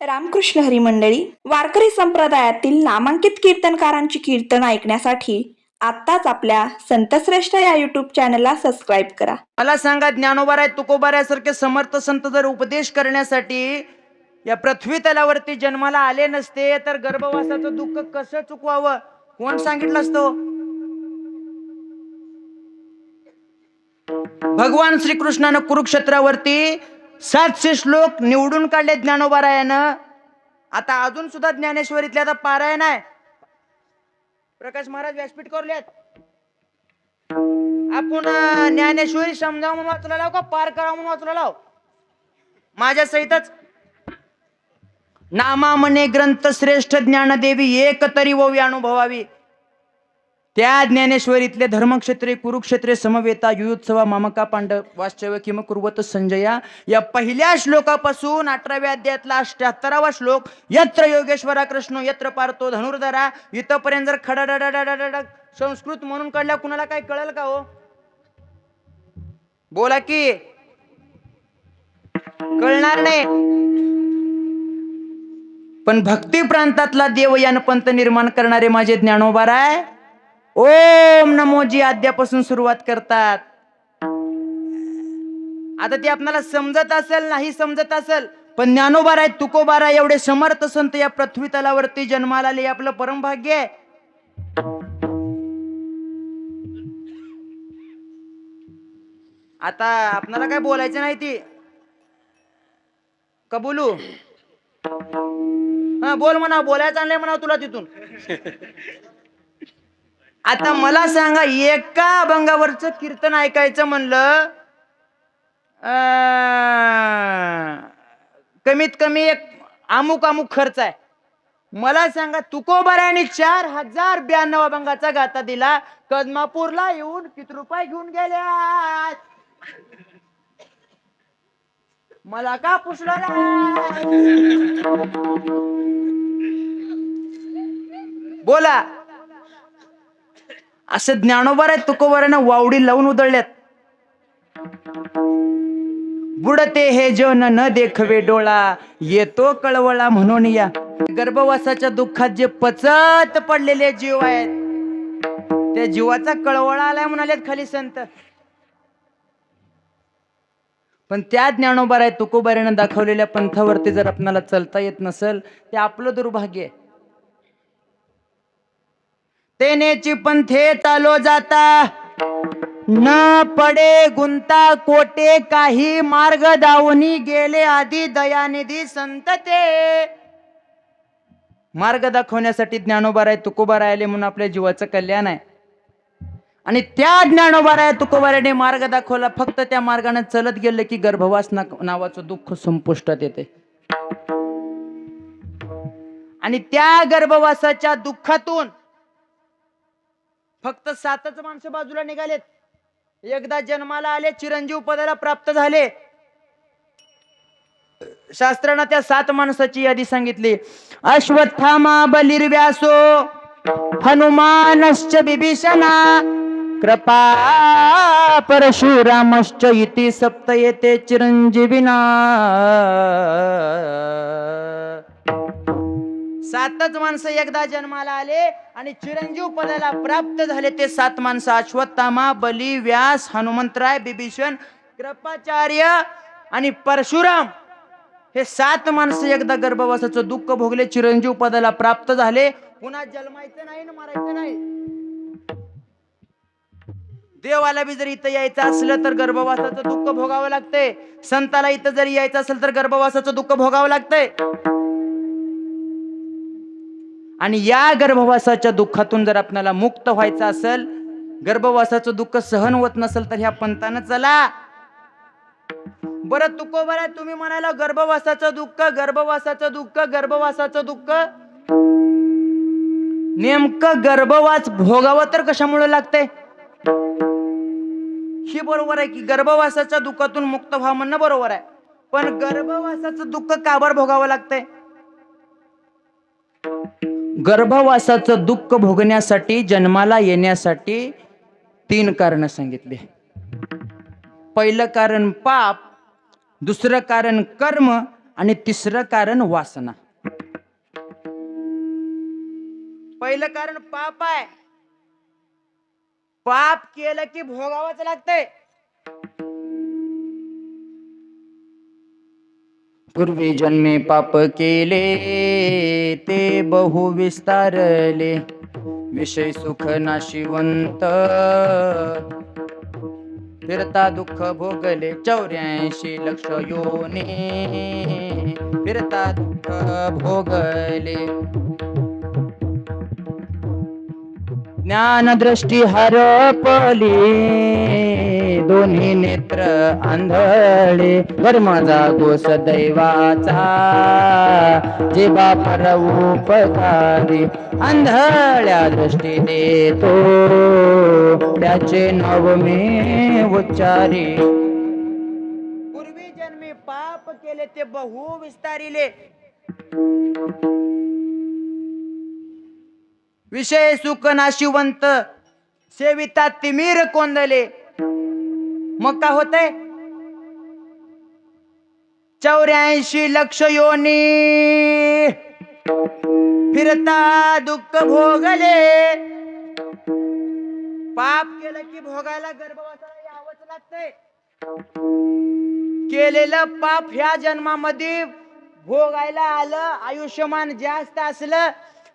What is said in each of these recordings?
रामकृष्ण हरी मंडळी वारकरी संप्रदायातील नामांकित कीर्तनकारांची कीर्तन ऐकण्यासाठी आत्ताच आपल्या संतश्रेष्ठ या युट्यूब चॅनलला सबस्क्राईब करा. मला सांगा ज्ञानोबाराय तुकोबारायासारखे समर्थ संत जर उपदेश करण्यासाठी या पृथ्वी तलावरती जन्माला आले नसते तर गर्भवासाचं दुःख कसं चुकवावं? कोण सांगितलं असतो? भगवान श्रीकृष्णानं कुरुक्षेत्रावरती सातशे श्लोक निवडून काढले ज्ञानोबारायानं. आता अजून सुद्धा ज्ञानेश्वरीतल्या आता पारायण आहे. प्रकाश महाराज व्यासपीठ करलेत. आपण ज्ञानेश्वरी समजावून म्हणून वाचला लाव का पार करा म्हणून वाचला लाव माझ्या सहितच. नामा म्हणे ग्रंथ श्रेष्ठ ज्ञानदेवी एक तरी ववी अनुभवावी. त्या ज्ञानेश्वरीतले धर्मक्षेत्रे कुरुक्षेत्रे समवेता युयुत्सवा मामका पांडव वास्तव्य किम कुर्वत संजया या पहिल्या श्लोकापासून अठराव्या अध्यायातला अष्ट्याहत्तरावा श्लोक यत्र योगेश्वरा कृष्ण यत्र पारतो धनुर्धरा इथपर्यंत जर खडाडाडाडाडाडा संस्कृत म्हणून काढल्या कुणाला काय कळेल का हो बोला की कळणार नाही पण भक्ती प्रांतातला देवयान पंत निर्माण करणारे माझे ज्ञानोबाराय ओम नमोजी आद्यापासून सुरुवात करतात. आता ते आपल्याला समजत असेल नाही समजत असेल पण ज्ञानोबाराय तुकोबाराय एवढे समर्थ संत या पृथ्वी तलावरती जन्माला आले हे आपलं परमभाग्य आहे. आता आपणाला काय बोलायचं नाही ती? का बोलू हा बोल म्हणा बोलायचं आणलंय म्हणा तुला तिथून. आता मला सांगा एका अभंगावरच कीर्तन ऐकायचं म्हणलं अं, कमीत कमी एक अमुक अमुक खर्च आहे. मला सांगा तुकोबाराने चार हजार ब्याण्णव अभंगाचा गाता दिला कदमापूरला येऊन किती रुपये घेऊन गेल्या मला का पुसलं बोला. असं ज्ञानोबर आहेत तुकोबारानं वावडी लावून उधळल्यात. बुडते हे जन न देखवे डोळा येतो कळवळा म्हणून या. गर्भवासाच्या दुःखात जे पचत पडलेले जीव आहेत त्या जीवाचा कळवळा आलाय म्हणालेत खाली संत. पण त्या ज्ञानोबार आहे तुकोबाऱ्यानं दाखवलेल्या पंथावरती जर आपणाला चलता येत नसेल ते आपलं दुर्भाग्य आहे. तेनेची पंथे तालो जाता. न पडे गुंता कोटे काही मार्ग दावणी गेले आधी दयानिधी संत ते. मार्ग दाखवण्यासाठी ज्ञानोबार आहे तुकोबार आले म्हणून आपल्या जीवाचं कल्याण आहे. आणि त्या ज्ञानोबाराया तुकोबाऱ्याने मार्ग दाखवला. फक्त त्या मार्गाने चलत गेलं की गर्भवास नावाचं दुःख संपुष्टात येते. आणि त्या गर्भवासाच्या दुःखातून फक्त सातच माणसं बाजूला निघालेत. एकदा जन्माला आले चिरंजीव पदाला प्राप्त झाले. शास्त्रानं त्या सात माणसाची यादी सांगितली. अश्वत्थामा बलिर्व्यासो हनुमानश्च बिभीषणा कृपा परशुरामश्च इति सप्त येते चिरंजीविना. सातच माणसं एकदा जन्माला आले आणि चिरंजीव पदाला प्राप्त झाले ते सात माणसं. अश्वत्थामा बली व्यास हनुमंतराय बिभीषण कृपाचार्य आणि परशुराम हे सात माणसं एकदा गर्भवासाचं दुःख भोगले चिरंजीव पदाला प्राप्त झाले. पुन्हा जन्मायचं नाही ना मारायचं नाही. देवाला बी जर इथं यायचं असलं तर गर्भवासाचं दुःख भोगावं लागतंय. संताला इथं जरी यायचं असेल तर गर्भवासाचं दुःख भोगावं लागतंय. आणि या गर्भवासाच्या दुःखातून जर आपल्याला मुक्त व्हायचं असेल गर्भवासाचं दुःख सहन होत नसेल तर ह्या पंथानं चला. बरं तुको बरं तुम्ही म्हणाला गर्भवासाचं दुःख गर्भवासाचं दुःख गर्भवासाचं दुःख. नेमकं गर्भवास भोगावं तर कशामुळे लागतंय? ही बरोबर आहे की गर्भवासाच्या दुःखातून मुक्त व्हा म्हणणं बरोबर आहे. पण गर्भवासाचं दुःख काबर भोगावं लागतंय? गर्भवासाचं दुःख भोगण्यासाठी जन्माला येण्यासाठी तीन कारण सांगितले. पहिलं कारण पाप दुसरं कारण कर्म आणि तिसरं कारण वासना. पहिलं कारण पाप आहे. पाप केलं की भोगावंच लागतंय. पूर्वी जन्मे पाप केले ते बहु विस्तारले. विषय सुख नाशिवंत. फिरता दुःख भोगले चौऱ्याऐंशी लक्ष योने. फिरता दुःख भोगले ज्ञानदृष्टी हरपली दोन्ही नेत्र आंधळे धर्माचा जागो सदैवाचा जे बापर उपकारी आंधळ्या दृष्टी देतो. त्याचे नवमे उच्चारी. पूर्वी जन्मी पाप केले ते बहु विस्तारिले. विषय सुख नाशिवंत. सेविता तिमीर कोंदले. मग का होतंय? चौऱ्याऐंशी लक्ष योनी. फिरता दुःख भोगले. पाप केलं की भोगायला गर्भवासाला यावंच लागतंय. केलेलं पाप ह्या जन्मामध्ये भोगायला आलं आयुष्यमान जास्त असलं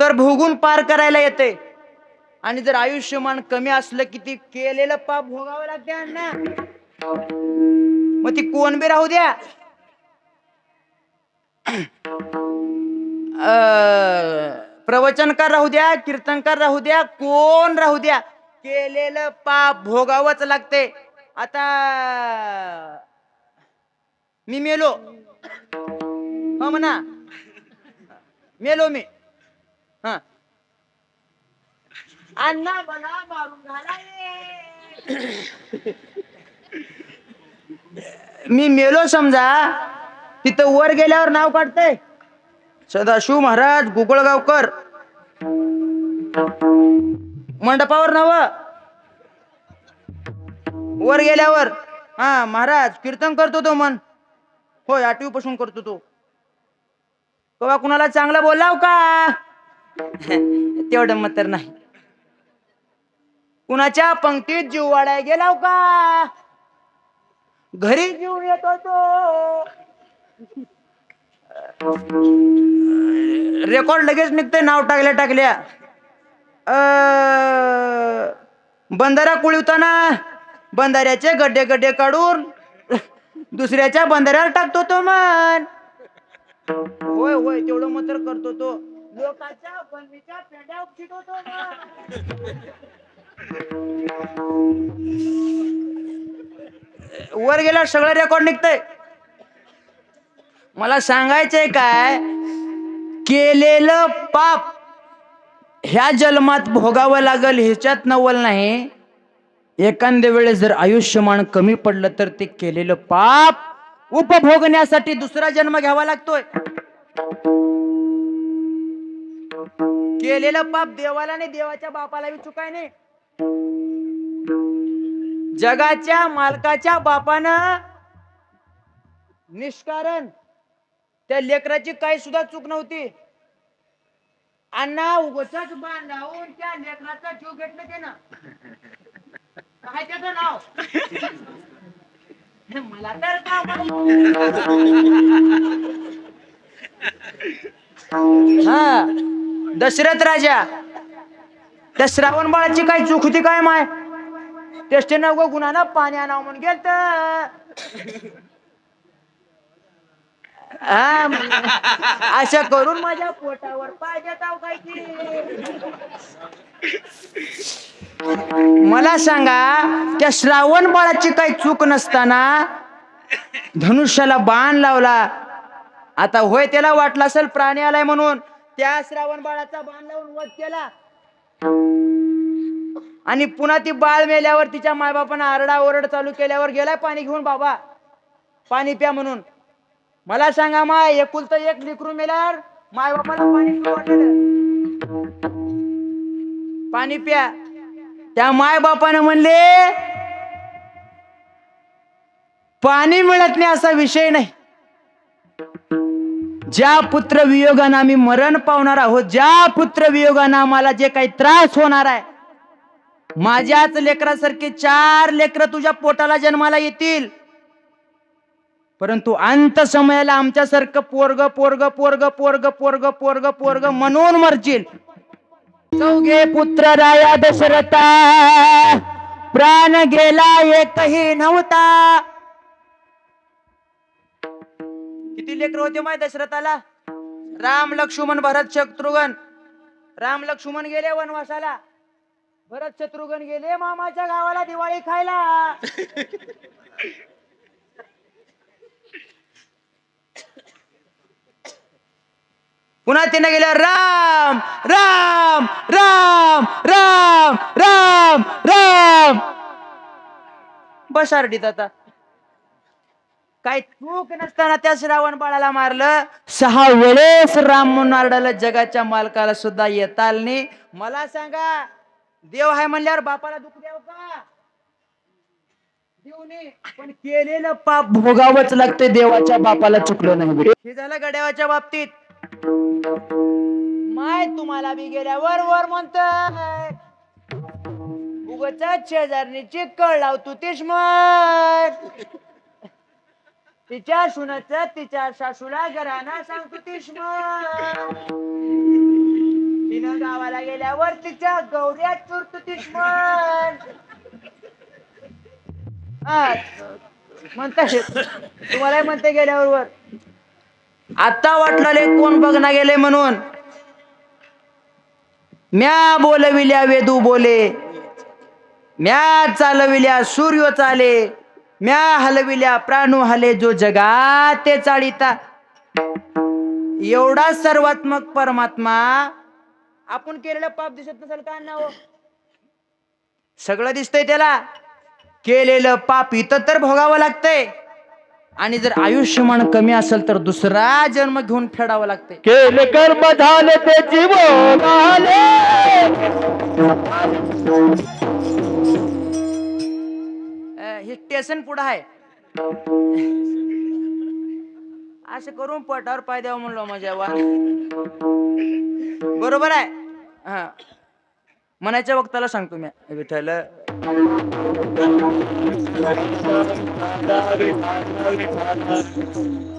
तर भोगून पार करायला येते. आणि जर आयुष्यमान कमी असलं की ती केलेलं पाप भोगावं लागते अण्णा. मग ती कोण बी राहू द्या. प्रवचनकार राहू द्या कीर्तनकार राहू द्या कोण राहू द्या. केलेलं पाप भोगावंच लागते. आता मी मेलो. हो म्हणा. मेलो मी. हा. अण्णा मला मारून घाला मी मेलो समजा. तिथं वर गेल्यावर नाव काढतंय. सदाशिव महाराज गुगळगावकर. मंडपावर नाव. वर गेल्यावर हा महाराज कीर्तन करतो तो मन. होय आठवी पासून करतो तो. तेव्हा कुणाला चांगला बोलाव का? तेवढं मत तर नाही. कुणाच्या पंक्तीत जीव वाढाय गेलाव हो का? घरी जीव येतो तो. रेकॉर्ड लगेच निघते नाव टाकल्या टाकल्या. अं, बंधारा कुळवताना बंधाऱ्याचे गड्डे गड्डे काढून दुसऱ्याच्या बंधाऱ्यावर टाकतो तो मन. होय होय तेवढं मतर करतो तो. लोकांच्या बंदीच्या पेंड्या उपचिटवतो वर गेला सगळं रेकॉर्ड निघतंय. मला सांगायचंय काय? केलेलं पाप ह्या जन्मात भोगावं लागल ह्याच्यात नवल नाही. एखाद्या वेळेस जर आयुष्यमान कमी पडलं तर ते केलेलं पाप उपभोगण्यासाठी दुसरा जन्म घ्यावा लागतोय. केलेलं पाप देवाला नाही देवाच्या बापाला बी चुकाय नाही. जगाच्या मालकाच्या बापानं निष्कारण. त्या लेकराची काही सुद्धा चूक नव्हती. अण्णा उगच बांधावून त्या लेकराचा जीव घेतलं ते ना काय त्याचं नाव? मला तर का हा. दशरथ राजा. त्या श्रावण बाळाची काय चूक होती काय माय? टेस्टे नव गुन्हा पाणी आणावं म्हणून गेलत. अशा करून माझ्या पोटावर पाय मला सांगा त्या श्रावण बाळाची काही चूक नसताना धनुष्याला बाण लावला. आता होय त्याला वाटलं असेल प्राणी आलाय म्हणून. त्या श्रावण बाळाचा बाण लावून वध केला. आणि पुन्हा ती बाळ मेल्यावर तिच्या मायबापानं आरडा ओरड चालू केल्यावर गेलाय पाणी घेऊन बाबा. पाणी प्या म्हणून. मला सांगा माय एकुलत एक लिकरू मेल्यावर मायबापाला पाणी वाटलं? पाणी प्या. त्या मायबापानं म्हणले पाणी मिळत नाही असा विषय नाही. ज्या पुत्र वियोगानं आम्ही मरण पावणार आहोत ज्या पुत्र वियोगानं आम्हाला जे काही त्रास होणार आहे माझ्याच लेकरासारखे चार लेकर तुझ्या पोटाला जन्माला येतील. परंतु अंत समयाला आमच्यासारखं पोरग पोरग पोरग पोरग पोरग पोरग पोरग म्हणून मरचील चौघे पुत्र राया दशरथा प्राण गेला एकही नव्हता. किती लेकर होते माय दशरथाला राम लक्ष्मण भरत शत्रुघ्न. राम लक्ष्मण गेले वनवासाला. भरत शत्रुघ्न गेले मामाच्या गावाला दिवाळी खायला. पुन्हा तिने गेल्या राम राम राम राम राम राम. बस आरडीत आता. काय चूक नसताना त्या श्रावण बाळाला मारलं. सहा वेळेस राम म्हणून आरडाला जगाच्या मालकाला सुद्धा येता आलं नाही. मला सांगा देव आहे म्हणल्यावर बापाला दुःख द्याव का? देऊ नये पण केलेलं पाप भोगावंच लागते देवाच्या बापाला चुकलं नाही हे झालं गड्यावाच्या बाबतीत. माय तुम्हाला बी गेल्यावर वर म्हणतोय. उगच शेजारनी चिकळ लावतो तीच मग तिच्या सुनच तिच्या सासूला घराना सांगतो तिष्म तिनं गावाला गेल्यावर तिच्या गौऱ्यात चुरतो तीच मग म्हणता तुम्हाला म्हणते गेल्यावर आता वाटले कोण बघना गेले म्हणून? म्या बोलविल्या वेदू बोले. म्या चालविल्या सूर्य चाले. म्या हलविल्या प्राणू हले जो जगा ते चाळीता. एवढा सर्वात्मक परमात्मा आपण केलेलं पाप दिसत नसेल का ना हो? सगळं दिसतंय त्याला. केलेलं पाप इथं तर भोगावं लागतंय. आणि जर आयुष्यमान कमी असेल तर दुसरा जन्म घेऊन फेडावं लागतंय. केले कर्म झाले ते जीव हे स्टेशन पुढं आहे. असं करून पटावर पाय द्यावं म्हणलो माझ्या वा बरोबर आहे. हा. म्हणायच्या वक्ताला सांगतो मी. विठ्ठल.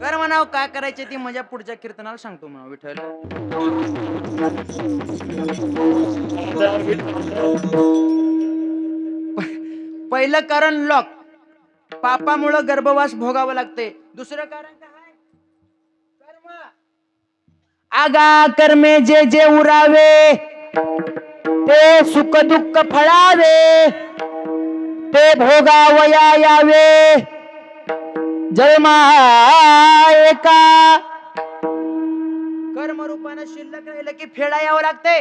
कर म्हणाव काय करायचे ती माझ्या पुढच्या कीर्तनाला सांगतो म्हणा विठ्ठल. पहिलं कारण लॉक पापामुळं गर्भवास भोगावं लागते. दुसरं कारण काय कर्म. आगा कर्मे जे जे उरावे ते सुख दुःख फळावे ते भोगावया यावे. जन्मा एका कर्मरूपानं शिल्लक राहिलं की फेडा यावं लागते.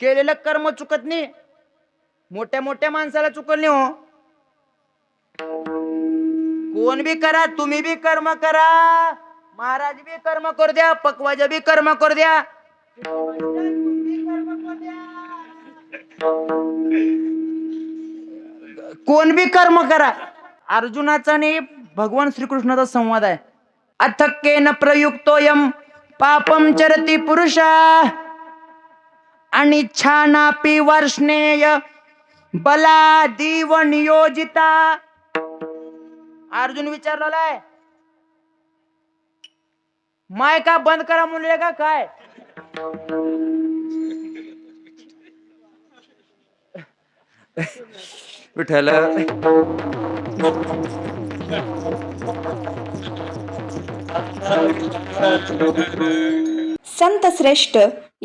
केलेलं कर्म चुकत नाही. मोठ्या मोठ्या माणसाला चुकल नाही हो. कोण बी करा तुम्ही बी कर्म करा. महाराज बी कर्म करू द्या पकवाज बी कर्म करू द्या. कोण बी कर्म करा. अर्जुनाचा आणि भगवान श्रीकृष्णाचा संवाद आहे. अथक्केन प्रयुक्तोयम पापम चरती पुरुषा. आणि छानापी वर्षणेय बला दीव नियोजिता अर्जुन विचारलेला आहे माय का बंद करा म्हणले का काय? विठ्ठल. संत श्रेष्ठ